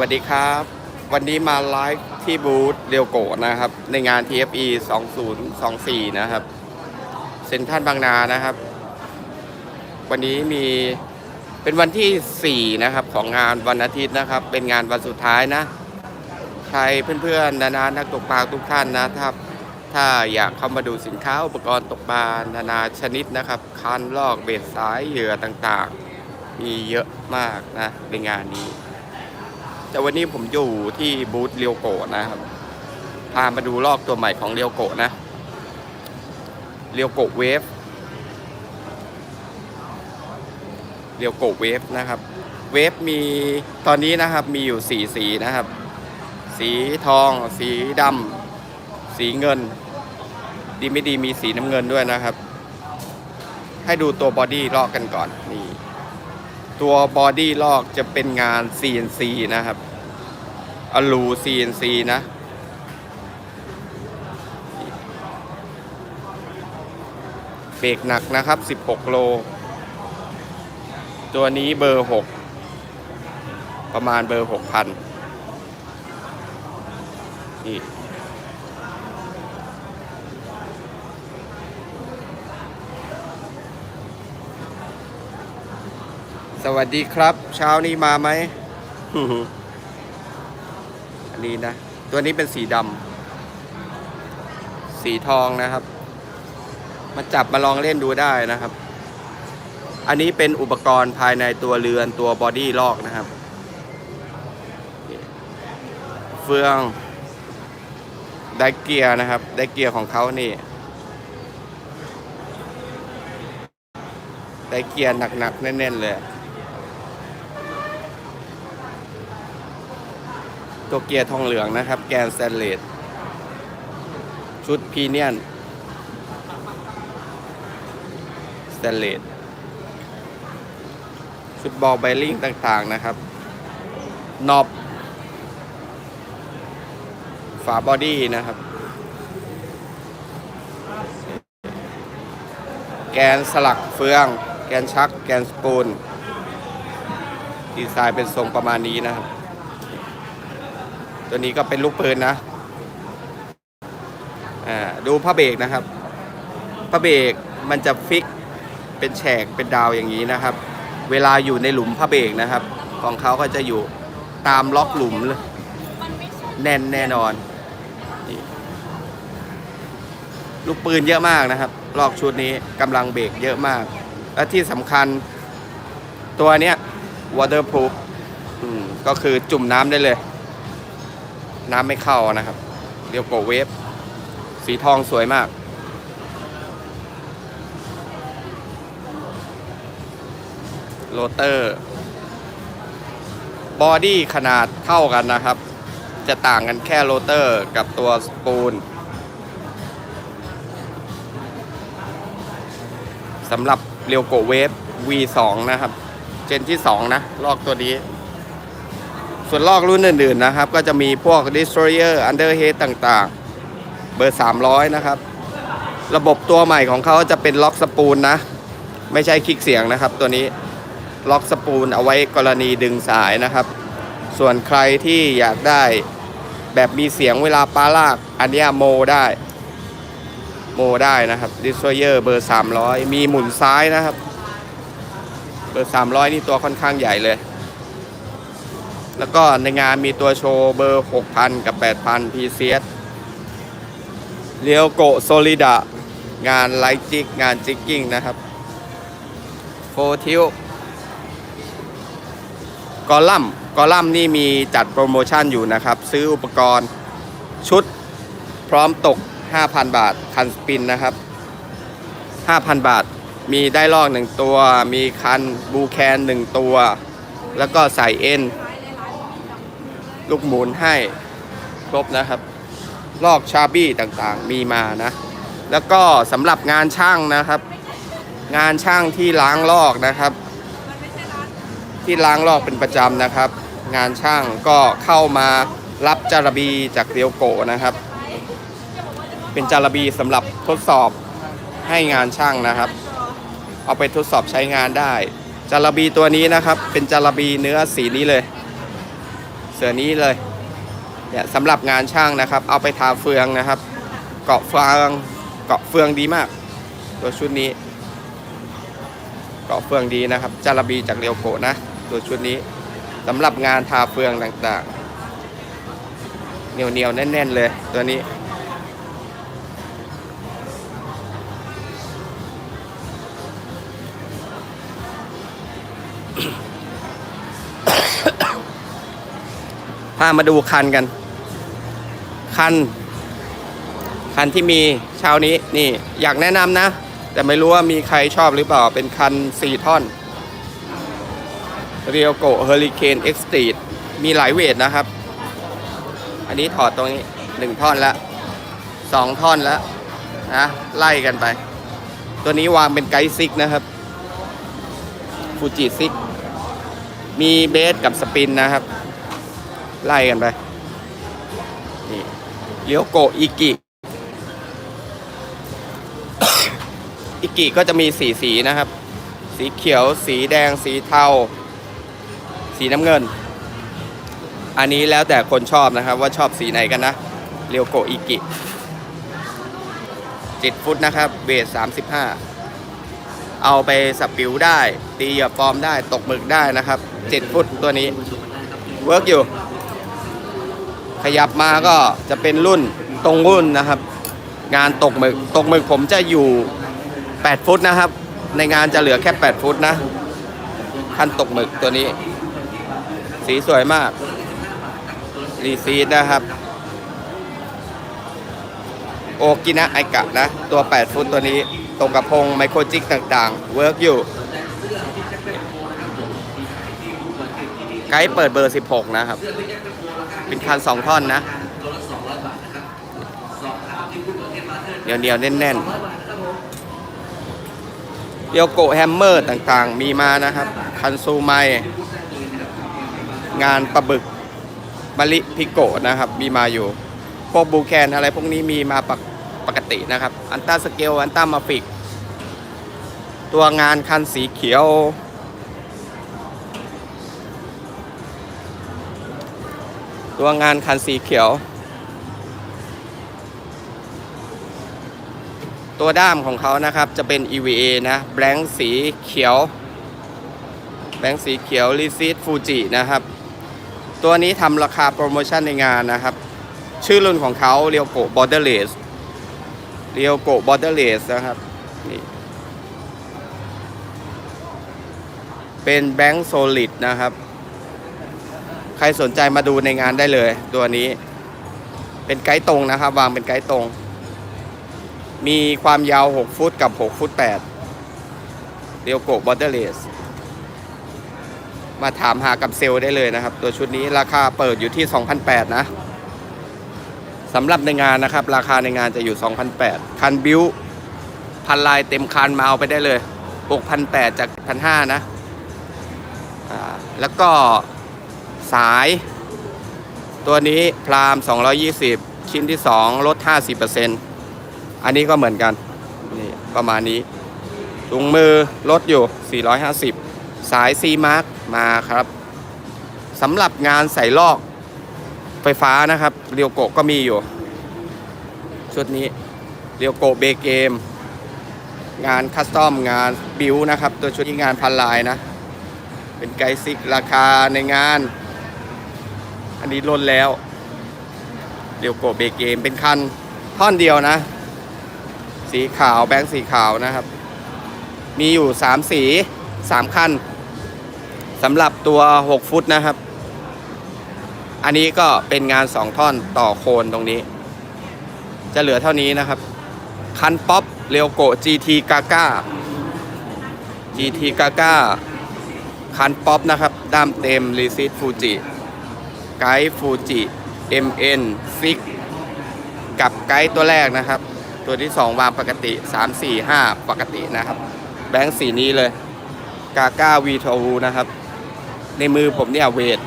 วัสดีครับ วันนี้มาไลฟ์ที่บูธเรียวโกะนะครับ ในงาน TFE 2024 นะครับ เซ็นทรัลบางนานะครับ วันนี้มีเป็นวันที่ 4 นะครับ ของงานวันอาทิตย์นะครับ เป็นงานวันสุดท้ายนะ ใครเพื่อนๆนานานักตกปลาทุกท่านนะถ้าถ้าอยากเข้ามาดูสินค้าอุปกรณ์ตกปลานานาชนิดนะครับคันลอกเบ็ดสายเหยื่อต่างๆ มีเยอะมากนะในงานนี้ แต่วันนี้ผมอยู่ที่บูธเรียวโกะนะครับ พามาดูลอกตัวใหม่ของเรียวโกะนะ เรียวโกะเวฟ เรียวโกะเวฟนะครับ เวฟมีตอนนี้นะครับมีอยู่สีสีนะครับ สีทอง สีดำ สีเงิน ดีไม่ดีมีสีน้ำเงินด้วยนะครับ ให้ดูตัวบอดี้ลอกกันก่อนนี่ ตัวบอดี้ลอกจะเป็นงาน CNC นะครับอลู CNC นะ เบรกหนักนะครับ 16 โล ตัวนี้เบอร์ 6 ประมาณเบอร์ 6,000นี่ สวัสดีครับ เช้านี้มาไหมอันนี้นะ ตัวนี้เป็นสีดำสีทองนะครับ มาจับมาลองเล่นดูได้นะครับ อันนี้เป็นอุปกรณ์ภายในตัวเรือนตัวบอดี้ลอกนะครับ เฟืองได้เกียร์นะครับ ได้เกียร์ของเขานี่ได้เกียร์หนักๆแน่นๆเลย ตัวเกียร์ทองเหลืองนะครับ แกนสแตนเลสชุดพีเนียนสแตนเลสชุดบอลไบลิงต่างๆนะครับนอบฝาบอดี้นะครับ แกนสลักเฟือง แกนชัก แกนสปูลดีไซน์เป็นทรงประมาณนี้นะครับ ตัวนี้ก็เป็นลูกปืนนะอ่าดูผ้าเบรกนะครับผ้าเบรกมันจะฟิกเป็นแฉกเป็นดาวอย่างนี้นะครับ เวลาอยู่ในหลุมผ้าเบรกนะครับ ของเขาก็จะอยู่ตามล็อกหลุมเลยแน่นแน่นอนลูกปืนเยอะมากนะครับ ลอกชุดนี้กำลังเบรกเยอะมาก และที่สำคัญตัวเนี้ย waterproof อืมก็คือจุ่มน้ำได้เลย น้ำไม่เข้านะครับ เรียวโกเวฟ สีทองสวยมาก โรเตอร์ บอดี้ขนาดเท่ากันนะครับ จะต่างกันแค่โรเตอร์กับตัวสปูลสำหรับเรียวโกเวฟ V2 นะครับ เจนที่ 2 นะ ลอกตัวนี้ ส่วนลอกรุ่นอื่นๆนะครับ ก็จะมีพวก Destroyer Underhead ต่างๆ เบอร์ 300 นะครับ ระบบตัวใหม่ของเขาจะเป็นล็อกสปูลนะ ไม่ใช่คลิกเสียงนะครับ ตัวนี้ล็อกสปูลเอาไว้กรณีดึงสายนะครับ ส่วนใครที่อยากได้แบบมีเสียงเวลาปลาลาก อันเนี้ยโมได้ โมได้นะครับ Destroyer เบอร์ 300 มีหมุนซ้ายนะครับ เบอร์ 300 นี่ตัวค่อนข้างใหญ่เลย แล้วก็ในงานมีตัวโชว์เบอร์ 6,000 กับ 8,000 PCS เรียวโกโซลิดางานไลท์จิก งานจิกกิ้งนะครับโฟทิวกอลัมกอลัมนี่มีจัดโปรโมชั่นอยู่นะครับ ซื้ออุปกรณ์ชุดพร้อมตก 5,000 บาท คันสปินนะครับ 5,000 บาท มีได้ลอก 1 ตัว มีคันบูแคน 1 ตัว แล้วก็ใส่เอ็น ลูกหมุนให้ครบนะครับ ลอกชาบี้ต่างๆมีมานะ แล้วก็สำหรับงานช่างนะครับ งานช่างที่ล้างลอกนะครับ ที่ล้างลอกเป็นประจำนะครับ งานช่างก็เข้ามารับจารบีจากเรียวโกนะครับ เป็นจารบีสำหรับทดสอบให้งานช่างนะครับ เอาไปทดสอบใช้งานได้จารบีตัวนี้นะครับ เป็นจารบีเนื้อสีนี้เลย เสือนี้เลยเนี่ยสำหรับงานช่างนะครับ เอาไปทาเฟืองนะครับ เกาะเฟืองเกาะเฟืองดีมาก ตัวชุดนี้ เกาะเฟืองดีนะครับจาระบีจากเรียวโกะนะ ตัวชุดนี้สำหรับงานทาเฟืองต่างๆเนียวเหนียวๆแน่น ๆ เลยตัวนี้ พามาดูคันกัน คัน คันที่มีเช้านี้นี่อยากแนะนำนะ แต่ไม่รู้ว่ามีใครชอบหรือเปล่า เป็นคัน 4 ท่อนเรียวโกเฮอริเคนเอ็กซ์ตรีมีหลายเวทนะครับ อันนี้ถอดตรงนี้ 1 ท่อนแล้ว 2 ท่อนแล้วนะไล่กันไป ตัวนี้วางเป็นไกด์ซิกนะครับฟูจิซิกมีเบสกับสปินนะครับ ไล่กันไป นี่เลี้ยวโกอิกิ อิกิก็จะมีสีสีนะครับ สีเขียว สีแดง สีเทา สีน้ำเงิน อันนี้แล้วแต่คนชอบนะครับ ว่าชอบสีไหนกันนะ เรียวโกอิกิจิตฟุตนะครับเบส35เอาไปสปิวได้ ตีเหยียบฟอร์มได้ตกหมึกได้นะครับ 7 ฟุตตัวนี้ เวิร์กอยู่ ยับมาก็จะเป็นรุ่นตรงรุ่นนะครับ งานตกหมึกตกหมึกผมจะอยู่ 8 ฟุตนะครับ ในงานจะเหลือแค่ 8 ฟุตนะคันตกหมึกตัวนี้ สีสวยมาก รีซีดนะครับ โอกินะไอกะนะ ตัว 8 ฟุตตัวนี้ตรงกับพงไมโครจิกต่างๆ เวิร์กอยู่ไกด์เปิดเบอร์ 16 นะครับ เป็นคัน2ท่อนนะ เดียวเดียวๆแน่นๆเดียวโกแฮมเมอร์ต่างๆ มีมานะครับ คันซูไมงานปลาบึกมะลิพิโกนะครับ มีมาอยู่ พวกบูแคนอะไรพวกนี้มีมาปกปกตินะครับ อันต้าสเกล อันต้ามาฟิก ตัวงานคันสีเขียว ตัวงานคันสีเขียว ตัวด้ามของเขานะครับจะเป็น EVA นะแบงค์สีเขียว แบงค์สีเขียวรีซีดฟูจินะครับ ตัวนี้ทำราคาโปรโมชั่นในงานนะครับ ชื่อรุ่นของเขาเรียวโกบอร์เดอร์เลสเรียวโกบอร์เดอร์เลสนะครับนี่เป็นแบงค์โซลิดนะครับ ใครสนใจมาดูในงานได้เลย ตัวนี้ เป็นไกด์ตรงนะครับ วางเป็นไกด์ตรง มีความยาว 6 ฟุตกับ 6 ฟุต8เรียวโกบอเดอร์เลสมาถามหากับเซลได้เลยนะครับ ตัวชุดนี้ราคาเปิดอยู่ที่2,800นะสำหรับในงานนะครับ ราคาในงานจะอยู่2,800คันบิวพันลายเต็มคันมาเอาไปได้เลย6,800จาก1,500นะแล้วก็ สาย ตัวนี้พราม 220 ชิ้นที่ 2 ลด 50%อันนี้ก็เหมือนกัน นี่ประมาณนี้ถุงมือลดอยู่ 450 สาย C Mark มาครับสำหรับงานใส่ลอกไฟฟ้านะครับ เรียวโกะก็มีอยู่ ชุดนี้ เรียวโกะเบเกม งานคัสตอมงานบิวนะครับ ตัวชุดนี้งานพันลายนะ เป็นไกด์ซิกราคาในงาน อันนี้ลดแล้วเดี๋ยวโกเบเกมเป็นคันท่อนเดียวนะ สีขาวแบงค์สีขาวนะครับ มีอยู่ 3 สี 3 คันสำหรับตัว 6 ฟุตนะครับ อันนี้ก็เป็นงาน 2 ท่อนต่อโคนตรงนี้ จะเหลือเท่านี้นะครับ คันป๊อปเรียวโก GT กาก้า GT กาก้าคันป๊อปนะครับด้ามเต็มรีซิตฟูจิ ไกด์ฟูจิ MN ฟิกกับไกด์ตัวแรกนะครับ ตัวที่ 2 วางปกติ 3 4 5 ปกตินะครับ แบงค์สีนี้เลยกาก้าวีทวูนะครับ ในมือผมเนี่ยเวท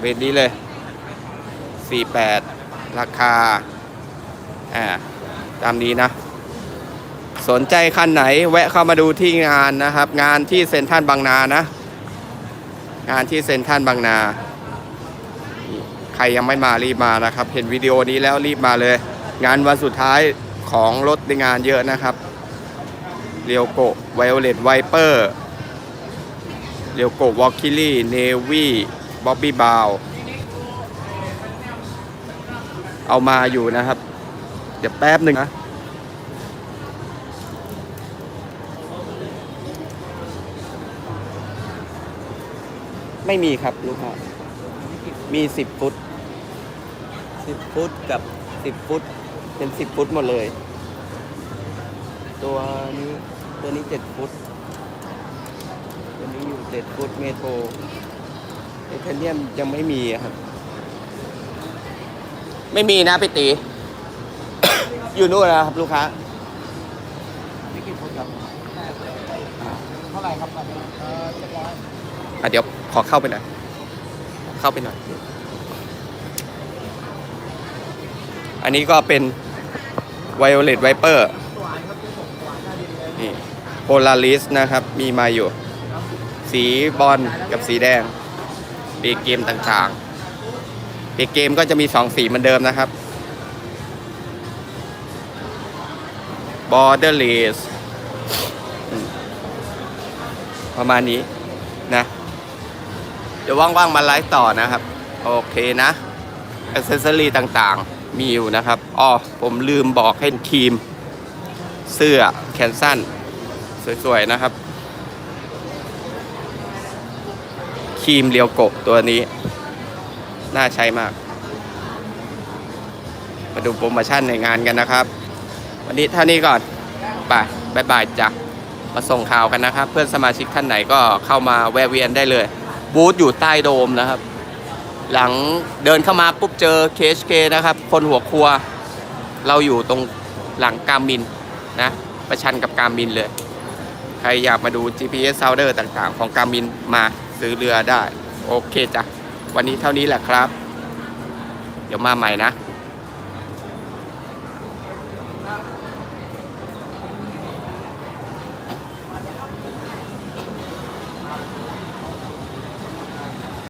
เวทนี้เลย 48 ราคา อ่า ตามนี้นะสนใจคันไหนแวะเข้ามาดูที่งานนะครับ งานที่เซ็นทรัลบางนานะ งานที่เซ็นทรัลบางนา ใครยังไม่มารีบมานะครับ เห็นวิดีโอนี้แล้วรีบมาเลย งานวันสุดท้ายของรถในงานเยอะนะครับเรียวโกไวโอเลตไวเปอร์เรียวโกวอลคิลี่เนวี่บ๊อบบี้บาวเอามาอยู่นะครับ เดี๋ยวแป๊บหนึ่งนะไม่มีครับลูกค้ามี 10 ฟุต 10 ฟุตกับ 10 ฟุต เป็น 10 ฟุตหมดเลย ตัวนี้ตัวนี้ 7 ฟุต ตัวนี้อยู่ 7 ฟุตเมโทรเอเทเนียมยังไม่มีอะครับ ไม่มีนะพี่ตี อยู่นู่นนะครับลูกค้านี่กี่ฟุตครับเท่าไหร่ครับตอนนี้เออเจ็ดร้อยอะเดี๋ยวขอเข้าไปหน่อย เข้าไปหน่อย อันนี้ก็เป็น Violet Viper นี่ Polaris นะครับ มีมาอยู่ สีบอลกับสีแดงเปีเกมต่างๆเปีเกมก็จะมี 2 สีเหมือนเดิมนะครับ Borderless อืมประมาณนี้นะ เดี๋ยวว่างๆมาไลฟ์ต่อนะครับ โอเคนะอ c เซสอรี่ต่างๆ มีอยู่นะครับอ๋อผมลืมบอกให้ทีม เสื้อแขนสั้น สวย ๆ นะครับครีมเรียวกะตัวนี้ น่าใช้มาก มาดูโปรโมชั่นในงานกันนะครับ วันนี้เท่านี้ก่อนไปบายบายจ้ะมาส่งข่าวกันนะครับ เพื่อนสมาชิกท่านไหนก็เข้ามาแวะเวียนได้เลย บูธอยู่ใต้โดมนะครับ หลังเดินเข้ามาปุ๊บเจอ KHK นะครับ คนหัวครัว เราอยู่ตรงหลังการมินนะ ประชันกับการมินเลย ใครอยากมาดู GPS sounder ต่างๆ ของการมินมาซื้อเรือได้ โอเคจ้ะ วันนี้เท่านี้แหละครับ เดี๋ยวมาใหม่นะ